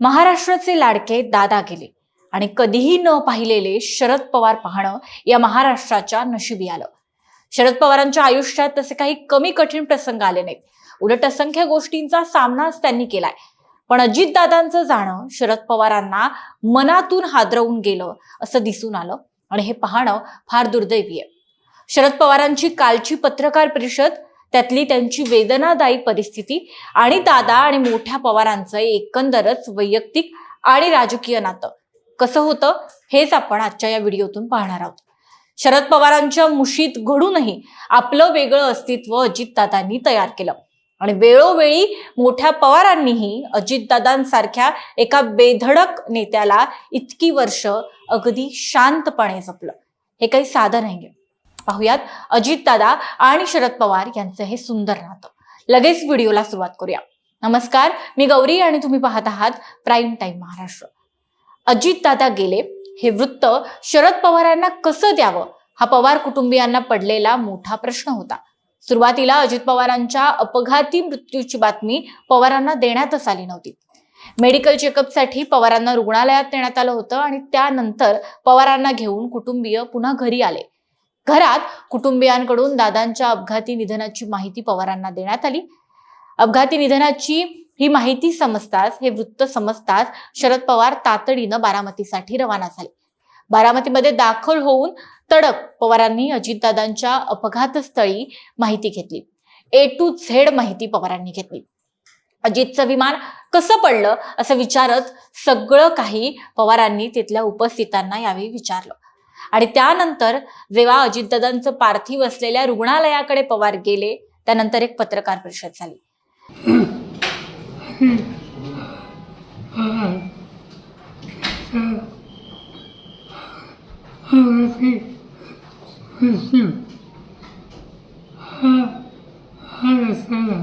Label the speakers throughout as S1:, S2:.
S1: महाराष्ट्राचे लाडके दादा गेले. आणि कधीही न पाहिलेले शरद पवार पाहणं या महाराष्ट्राच्या नशिबी आलं. शरद पवारांच्या आयुष्यात तसे काही कमी कठीण प्रसंग आले नाहीत. उलट असंख्य गोष्टींचा सामनाच त्यांनी केलाय. पण अजितदादांचं जाणं शरद पवारांना मनातून हादरवून गेलं असं दिसून आलं. आणि हे पाहणं फार दुर्दैवी आहे. शरद पवारांची कालची पत्रकार परिषद त्यातली त्यांची वेदनादायी परिस्थिती आणि दादा आणि मोठ्या पवारांचं एकंदरच वैयक्तिक आणि राजकीय नातं. कसं होतं हेच आपण आजच्या या व्हिडिओतून पाहणार आहोत. शरद पवारांच्या मुशीत घडूनही आपलं वेगळं अस्तित्व अजितदादांनी तयार केलं. आणि वेळोवेळी मोठ्या पवारांनीही अजितदादांसारख्या एका बेधडक नेत्याला इतकी वर्ष अगदी शांतपणे जपलं. हे काही साधं नाहीये. पाहुयात अजितदादा आणि शरद पवार यांचं हे सुंदर नातं. लगेच व्हिडिओला सुरुवात करूया. नमस्कार मी गौरी आणि तुम्ही पाहत आहात प्राईम टाईम महाराष्ट्र. अजितदादा गेले हे वृत्त शरद पवारांना कसं द्यावं? हा पवार कुटुंबियांना पडलेला मोठा प्रश्न होता. सुरुवातीला अजित पवारांच्या अपघाती मृत्यूची बातमी पवारांना देण्यातच आली नव्हती. मेडिकल चेकअपसाठी पवारांना रुग्णालयात नेण्यात आलं होतं आणि त्यानंतर पवारांना घेऊन कुटुंबीय पुन्हा घरी आले. घरात कुटुंबियांकडून दादांच्या अपघाती निधनाची माहिती पवारांना देण्यात आली. अपघाती निधनाची ही माहिती समजताच हे वृत्त समजताच शरद पवार तातडीनं बारामतीसाठी रवाना झाले. बारामतीमध्ये दाखल होऊन तडक पवारांनी अजितदादांच्या अपघातस्थळी माहिती घेतली. ए टू झेड माहिती पवारांनी घेतली. अजितचं विमान कसं पडलं असं विचारत सगळं काही पवारांनी तिथल्या उपस्थितांना यावेळी विचारलं. आणि त्यानंतर जेव्हा अजितदादांचं पार्थिव असलेल्या रुग्णालयाकडे पवार गेले त्यानंतर एक पत्रकार परिषद झाली
S2: आवृत्ती मृत्यू हा हा रस्त्याला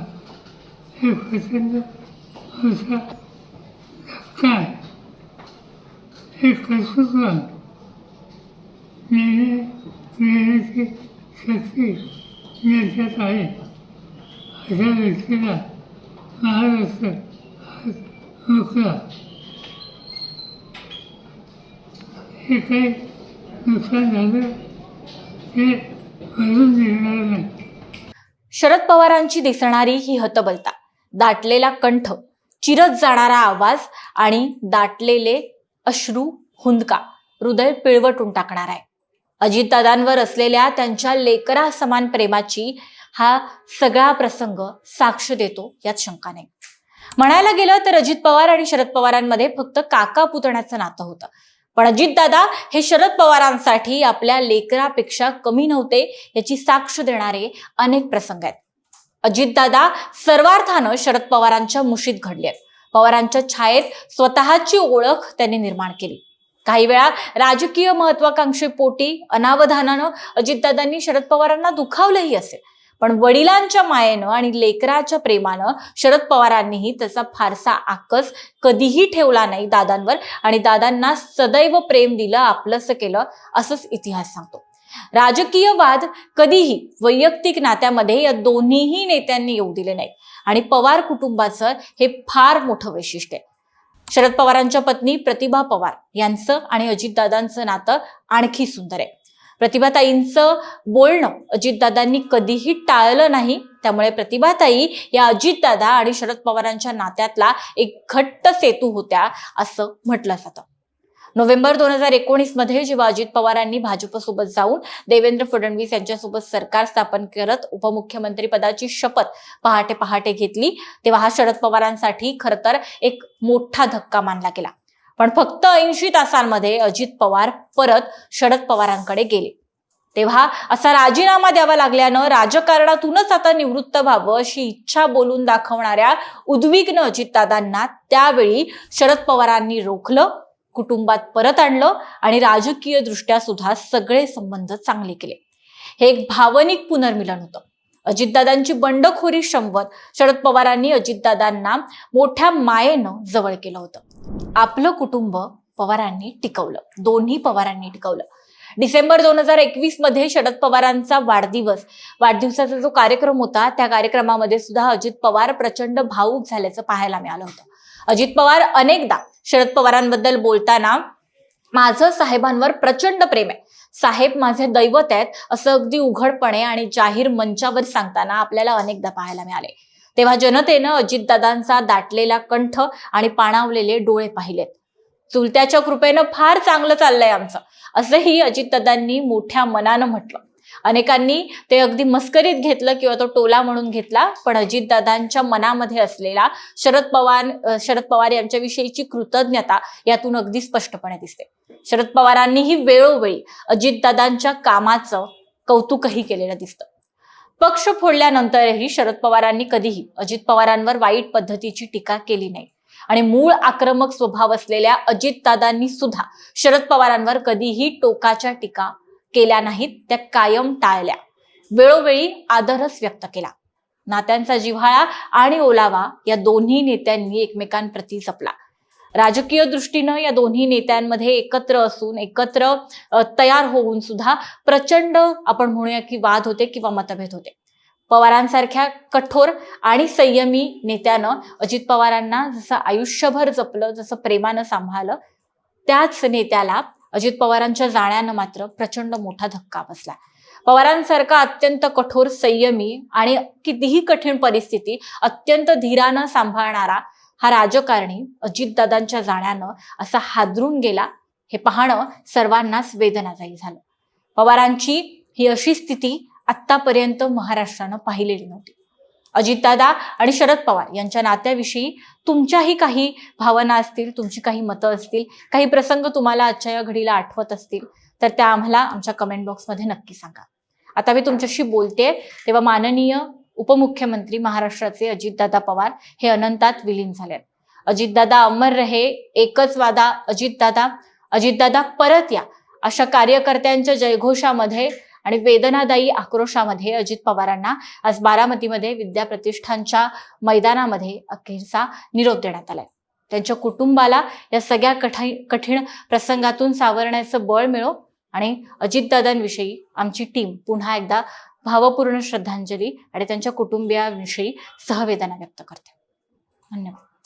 S2: एक प्रचंड मोठा धक्का आहे एक कर्तृत्वान नेणे नेण्याची शक्ती ज्याच्यात आहे अशा व्यक्तीला महाराष्ट्र हा मोकळा हे काही नुकसान झालं हे भरून निघणार नाही
S1: शरद पवारांची दिसणारी ही हतबलता दाटलेला कंठ चिरत जाणारा आवाज आणि दाटलेले अश्रू हुंदका हृदय पिळवटून टाकणार आहे. अजितदादांवर असलेल्या त्यांच्या लेकरा समान प्रेमाची हा सगळा प्रसंग साक्ष देतो यात शंका नाही. म्हणायला गेलं तर अजित पवार आणि शरद पवारांमध्ये फक्त काका पुतण्याचं नातं होतं. पण अजितदादा हे शरद पवारांसाठी आपल्या लेकरापेक्षा कमी नव्हते याची साक्ष देणारे अनेक प्रसंग आहेत. अजितदादा सर्वार्थानं शरद पवारांच्या मुशीत घडले आहेत पवारांच्या छायेत स्वतःची ओळख त्यांनी निर्माण केली. काही वेळा राजकीय महत्वाकांक्षेपोटी अनावधानानं अजितदादांनी शरद पवारांना दुखावलंही असेल. पण वडिलांच्या मायेनं आणि लेकराच्या प्रेमानं शरद पवारांनीही त्याचा फारसा आकस कधीही ठेवला नाही दादांवर आणि दादांना सदैव प्रेम दिलं आपलंसं केलं असंच इतिहास सांगतो. राजकीय वाद कधीही वैयक्तिक नात्यामध्ये या दोन्हीही नेत्यांनी येऊ दिले नाही आणि पवार कुटुंबाचं हे फार मोठं वैशिष्ट्य आहे. शरद पवारांच्या पत्नी प्रतिभा पवार यांचं आणि अजितदादांचं नातं आणखी सुंदर आहे. प्रतिभाताईंचं बोलणं अजितदादांनी कधीही टाळलं नाही. त्यामुळे प्रतिभाताई या अजितदादा आणि शरद पवारांच्या नात्यातला एक घट्ट सेतू होत्या असं म्हटलं जातं. नोव्हेंबर दोन हजार एकोणीसमध्ये जेव्हा अजित पवारांनी भाजपसोबत जाऊन देवेंद्र फडणवीस यांच्यासोबत सरकार स्थापन करत उपमुख्यमंत्री पदाची शपथ पहाटे पहाटे घेतली तेव्हा हा शरद पवारांसाठी खर तर एक मोठा धक्का मानला गेला. पण फक्त ऐंशी तासांमध्ये अजित पवार परत शरद पवारांकडे गेले. तेव्हा असा राजीनामा द्यावा लागल्यानं राजकारणातूनच आता निवृत्त व्हावं अशी इच्छा बोलून दाखवणाऱ्या उद्विग्न अजितदादांना त्यावेळी शरद पवारांनी रोखलं. कुटुंबात परत आणलं आणि राजकीय दृष्ट्या सुद्धा सगळे संबंध चांगले केले. हे एक भावनिक पुनर्मिलन होतं. अजितदादांची बंडखोरी शंभत शरद पवारांनी अजितदादांना मोठ्या मायेनं जवळ केलं होतं. आपलं कुटुंब पवारांनी टिकवलं. दोन्ही पवारांनी टिकवलं. डिसेंबर दोन हजार एकवीसमध्ये शरद पवारांचा वाढदिवस वाढदिवसाचा जो कार्यक्रम होता त्या कार्यक्रमामध्ये सुद्धा अजित पवार प्रचंड भाऊक झाल्याचं पाहायला मिळालं होतं. अजित पवार अनेकदा शरद पवारांबद्दल बोलताना माझं साहेबांवर प्रचंड प्रेम आहे. साहेब माझे दैवत आहेत असं अगदी उघडपणे आणि जाहीर मंचावर सांगताना आपल्याला अनेकदा पाहायला मिळाले. तेव्हा जनतेनं अजितदादांचा दाटलेला कंठ आणि पाणावलेले डोळे पाहिलेत. चुलत्याच्या कृपेनं फार चांगलं चाललंय आमचं असंही अजितदादांनी मोठ्या मनानं म्हटलं. अनेकांनी ते अगदी मस्करीत घेतलं किंवा तो टोला म्हणून घेतला पण अजितदादांच्या मनामध्ये असलेला शरद पवार शरद पवार यांच्याविषयीची कृतज्ञता यातून अगदी स्पष्टपणे दिसते. शरद पवारांनीही वेळोवेळी अजितदादांच्या कामाचं कौतुकही केलेलं दिसतं. पक्ष फोडल्यानंतरही शरद पवारांनी कधीही अजित पवारांवर वाईट पद्धतीची टीका केली नाही. आणि मूळ आक्रमक स्वभाव असलेल्या अजितदादांनी सुद्धा शरद पवारांवर कधीही टोकाच्या टीका केल्या नाहीत त्या कायम टाळल्या. वेळोवेळी आदरच व्यक्त केला. नात्यांचा जिव्हाळा आणि ओलावा या दोन्ही नेत्यांनी एकमेकांप्रती जपला. राजकीय दृष्टीनं या दोन्ही नेत्यांमध्ये एकत्र असून एकत्र तयार होऊन सुद्धा प्रचंड आपण म्हणूया की वाद होते किंवा मतभेद होते. पवारांसारख्या कठोर आणि संयमी नेत्यानं अजित पवारांना जसं आयुष्यभर जपलं जसं प्रेमानं सांभाळलं त्याच नेत्याला अजित पवारांच्या जाण्यानं मात्र प्रचंड मोठा धक्का बसला. पवारांसारखा अत्यंत कठोर संयमी आणि कितीही कठीण परिस्थिती अत्यंत धीरानं सांभाळणारा हा राजकारणी अजितदादांच्या जाण्यानं असा हादरून गेला हे पाहणं सर्वांनाच वेदनादायी झालं. पवारांची ही अशी स्थिती आतापर्यंत महाराष्ट्रानं पाहिलेली नव्हती. अजितदादा आणि शरद पवार यांच्या नात्याविषयी तुमच्याही काही भावना असतील तुमची काही मतं असतील काही प्रसंग तुम्हाला आजच्या या घडीला आठवत असतील तर त्या आम्हाला आमच्या कमेंट बॉक्समध्ये नक्की सांगा. आता मी तुमच्याशी बोलते तेव्हा माननीय उपमुख्यमंत्री महाराष्ट्राचे अजितदादा पवार हे अनंतात विलीन झाले अजितदादा अमर रहे एकच वादा अजितदादा अजितदादा परत या अशा कार्यकर्त्यांच्या जयघोषामध्ये आणि वेदनादायी आक्रोशामध्ये अजित पवारांना आज बारामतीमध्ये विद्या प्रतिष्ठानच्या मैदानामध्ये अखेरचा निरोप देण्यात आलाय. त्यांच्या कुटुंबाला या सगळ्या कठीण कठीण प्रसंगातून सावरण्याचं बळ मिळो आणि अजितदादांविषयी आमची टीम पुन्हा एकदा भावपूर्ण श्रद्धांजली आणि त्यांच्या कुटुंबियाविषयी सहवेदना व्यक्त करते. धन्यवाद.